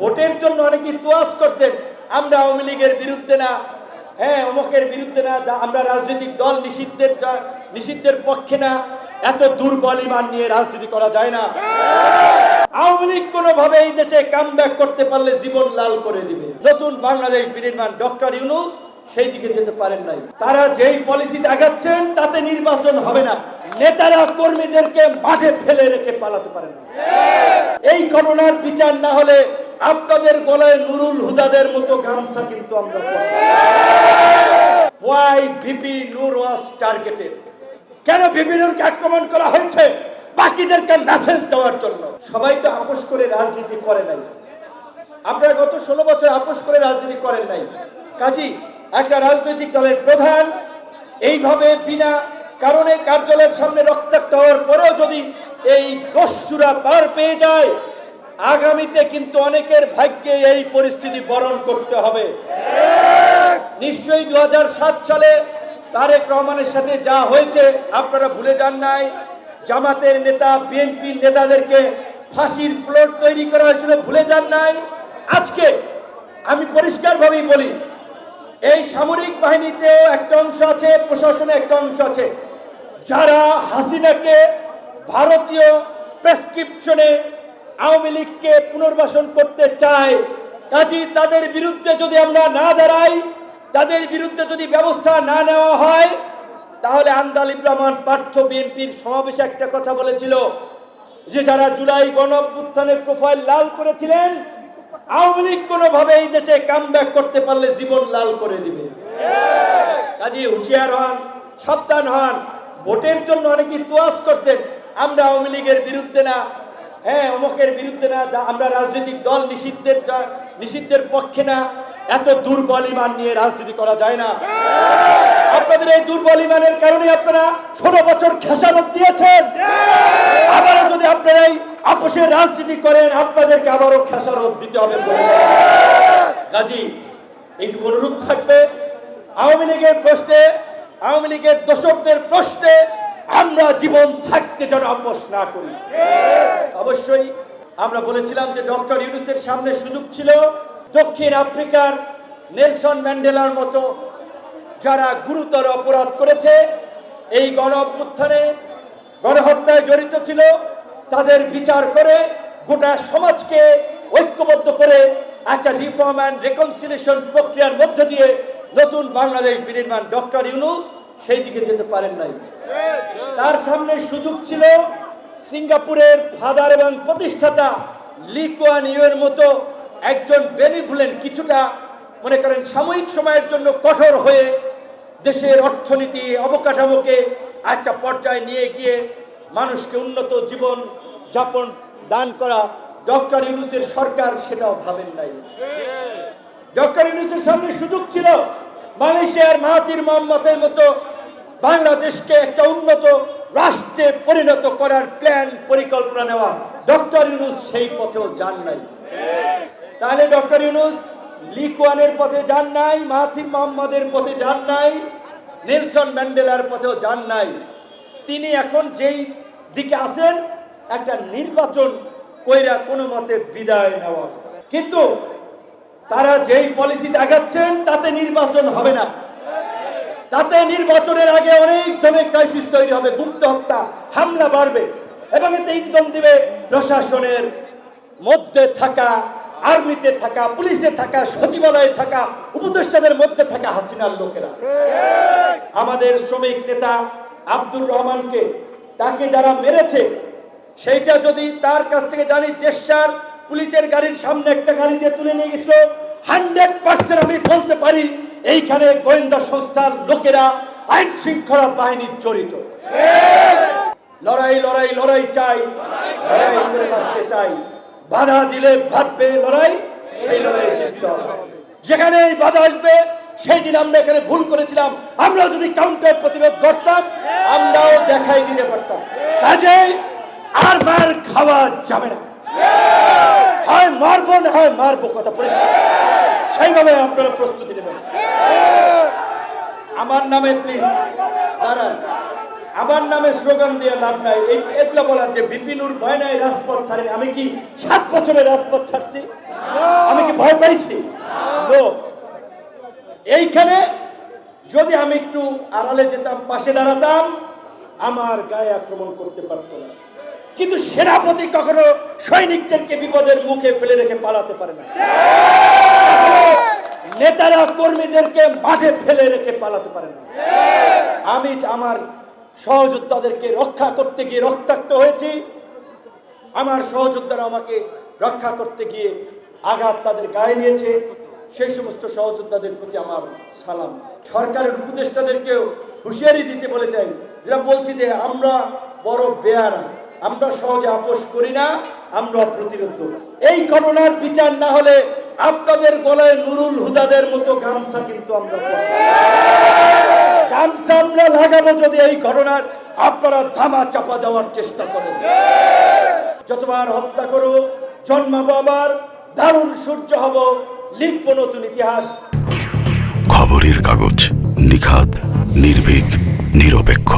ভোটের জন্য অনেকে তোয়াজ করছেন, আমরা আওয়ামী লীগের বিরুদ্ধে না হ্যাঁ অমুকের বিরুদ্ধে না আমরা রাজনৈতিক দল নিষিদ্ধের নিষিদ্ধের পক্ষে না, এত দুর্বল ইমান নিয়ে রাজনীতি করা যায় না। আওয়ামী লীগ কোনোভাবে এই দেশে কাম করতে পারলে জীবন লাল করে দিবে। নতুন বাংলাদেশ বিনির্মাণ ডক্টর ইউনুস সেই দিকে যেতে পারেন নাই। তারা যেই পলিসি দেখাচ্ছেন, তাতে নির্বাচন হবে না। নেতারা কর্মীদেরকে মাঠে ফেলে রেখে পালাতে পারে না। এই ঘটনার বিচার না হলে আপনাদের গলায় নুরুল হুদাদের মতো গামছা কিন্তু আমরা why BP Noor was targeted কেন বিপি নূরকে আক্রমণ করা হয়েছে? বাকিদেরকে মেসেজ দেওয়ার জন্য। সবাই তো আপোষ করে রাজনীতি করে নাই। আপনারা গত ষোলো বছর আপোষ করে রাজনীতি করেন নাই। কাজী, একটা রাজনৈতিক দলের প্রধান এইভাবে বিনা কারণে কার্যালয়ের সামনে রক্তাক্ত হওয়ার পরেও যদি এই দস্যুরা পার পেয়ে যায় আগামীতে কিন্তু অনেকের ভাগ্যে এই পরিস্থিতি বরণ করতে হবে। নিশ্চয়ই দু হাজার সাত সালে তারেক রহমানের সাথে যা হয়েছে, আপনারা ভুলে যান নাই। জামাতের নেতা, বিএনপির নেতাদেরকে ফাঁসির প্লট তৈরি করা হয়েছিল, ভুলে যান নাই। আজকে আমি পরিষ্কারভাবেই বলি, এই সামরিক বাহিনীতেও একটা অংশ আছে, প্রশাসনে একটা অংশ আছে। যারা হাসিনাকে ভারতীয় প্রেসক্রিপশনে আওয়ামী লীগকে পুনর্বাসন করতে চায়, কাজী তাদের বিরুদ্ধে যদি আমরা না দাঁড়াই, তাদের বিরুদ্ধে যদি ব্যবস্থা না নেওয়া হয়, তাহলে আন্দালিব রহমান পার্থ বিএনপির সমাবেশে একটা কথা বলেছিল, যে যারা জুলাই গণ প্রোফাইল লাল করেছিলেন, আওয়ামী লীগ কোনোভাবে এই দেশে কাম করতে পারলে জীবন লাল করে দিবে। কাজে হুঁশিয়ার হন, সাবধান হন, ভোটের জন্য অনেকে তোয়াজ করছেন, আমরা আওয়ামী লীগের বিরুদ্ধে না হ্যাঁ অমুকের বিরুদ্ধে না, যা আমরা রাজনৈতিক দল নিষিদ্ধের নিষিদ্ধের পক্ষে না, এত দুর্বল ইমান নিয়ে রাজনীতি করা যায় না। আপনাদের এই দুর্বল ইমানের কারণে আপনারা ষোলো বছর খেসারত দিয়েছেন। আবারও যদি আপনারা এই আপোষের রাজনীতি করেন, আপনাদেরকে আবারও খেসারত দিতে হবে কাজী এইটুকু অনুরোধ থাকবে। আওয়ামী লীগের প্রশ্নে, আওয়ামী লীগের দোষকদের প্রশ্নে আমরা জীবন থাকতে যেন আপোষ না করি। অবশ্যই আমরা বলেছিলাম যে ডক্টর ইউনুসের সামনে সুযোগ ছিল দক্ষিণ আফ্রিকার নেলসন ম্যান্ডেলার মতো যারা গুরুতর অপরাধ করেছে, এই গণ অভ্যুত্থানে গণহত্যায় জড়িত ছিল, তাদের বিচার করে গোটা সমাজকে ঐক্যবদ্ধ করে একটা রিফর্ম অ্যান্ড রেকনসিলেশন প্রক্রিয়ার মধ্য দিয়ে নতুন বাংলাদেশ বিনির্মাণ ডক্টর ইউনুস সেই দিকে যেতে পারেন নাই। তার সামনে সুযোগ ছিল সিঙ্গাপুরের ফাদার এবং প্রতিষ্ঠাতা লিকুয়ান ইউয়ের মতো একজন বেনিফুলেন্ট কিছুটা মনে করেন সাময়িক সময়ের জন্য কঠোর হয়ে দেশের অর্থনীতি অবকাঠামোকে একটা পর্যায়ে নিয়ে গিয়ে মানুষকে উন্নত জীবন যাপন দান করা ডক্টর ইউনুসের সরকার সেটাও ভাবেন নাই। ডক্টর ইউনুসের সামনে সুযোগ ছিল মালয়েশিয়ার মাহাতির মোহাম্মদের মতো বাংলাদেশকে একটা উন্নত রাষ্ট্রে পরিণত করার প্ল্যান পরিকল্পনা নেওয়া ডক্টর ইউনুস সেই পথেও যান নাই। তাহলে ডক্টর ইউনুস লিকুয়ানের পথে যান নাই, মাহাথির মোহাম্মদের পথে যান নাই, নেলসন ম্যান্ডেলার পথেও যান নাই। তিনি এখন যেই দিকে আছেন, একটা নির্বাচন কইরা কোনো মতে বিদায় নেওয়া। কিন্তু তারা যেই পলিসি দেখাচ্ছেন তাতে নির্বাচন হবে না। তাতে নির্বাচনের আগে অনেক ধরনের ক্রাইসিস তৈরি হবে গুপ্ত হত্যা হামলা বাড়বে এবং এতে ইন্ধন দিবে প্রশাসনের মধ্যে থাকা, আর্মিতে থাকা, পুলিশে থাকা, সচিবালয়ে থাকা, উপদেষ্টাদের মধ্যে থাকা হাসিনার লোকেরা। আমাদের শ্রমিক নেতা আব্দুর রহমানকে, তাকে যারা মেরেছে, সেইটা যদি তার কাছ থেকে জানি চেষ্টার পুলিশের গাড়ির সামনে একটা গাড়ি দিয়ে তুলে নিয়ে গেছিল। হান্ড্রেড পার্সেন্ট আমি বলতে পারি, এইখানে গোয়েন্দা সংস্থার লোকেরা আইন শৃঙ্খলা বাহিনীর জড়িত। লড়াই লড়াই লড়াই চাই। চাই। বাধা দিলে ভাববে লড়াই, সেই লড়াই জিততে যেখানে এই বাধা আসবে, সেই দিন আমরা এখানে ভুল করেছিলাম। আমরা যদি কাউন্টার প্রতিরোধ করতাম, আমরাও দেখাই দিতে পারতাম। কাজেই আর মার খাওয়া যাবে না। হয় মারবো, না হয় মারবো, কথা পরিষ্কার। সেইভাবে আপনারা প্রস্তুতি নেবেন। আমার নামে প্লিজ দাঁড়ান। আমার নামে স্লোগান দিয়ে লাভ নাই। এই এগুলো বলার যে বিপিনুর ভয় নাই, রাজপথ ছাড়েনি। আমি কি সাত বছরে রাজপথ ছাড়ছি? আমি কি ভয় পাইছি? No. এইখানে যদি আমি একটু আড়ালে যেতাম, পাশে দাঁড়াতাম, আমার গায়ে আক্রমণ করতে পারতো না। কিন্তু সেনাপতি কখনো সৈনিকদেরকে বিপদের মুখে ফেলে রেখে পালাতে পারে না। নেতারা কর্মীদেরকে মাঠে ফেলে রেখে পালাতে পারে না। আমি আমার সহযোদ্ধাদেরকে রক্ষা করতে গিয়ে রক্তাক্ত হয়েছি। আমার সহযোদ্ধারা আমাকে রক্ষা করতে গিয়ে আঘাত তাদের গায়ে নিয়েছে। সেই সমস্ত সহযোদ্ধাদের প্রতি আমার সালাম। সরকারের উপদেষ্টাদেরকেও হুঁশিয়ারি দিতে বলে চাই। যেটা বলছি যে আমরা বড় বেয়ারা। আমরা সহজে আপোষ করি না, আমরা প্রতিরোধ এই ঘটনার বিচার না হলে আপনাদের গলায় নুরুল হুদাদের মতো গামছা কিন্তু আমরা। গামছা আমরা লাগাবো যদি এই ঘটনার আপনারা ধামা চাপা দেওয়ার চেষ্টা করেন। যতবার হত্যা করো, জন্মাবো আবার, দারুণ সূর্য হব, লিখব নতুন ইতিহাস। খবরের কাগজ নিখাদ, নির্ভীক, নিরপেক্ষ।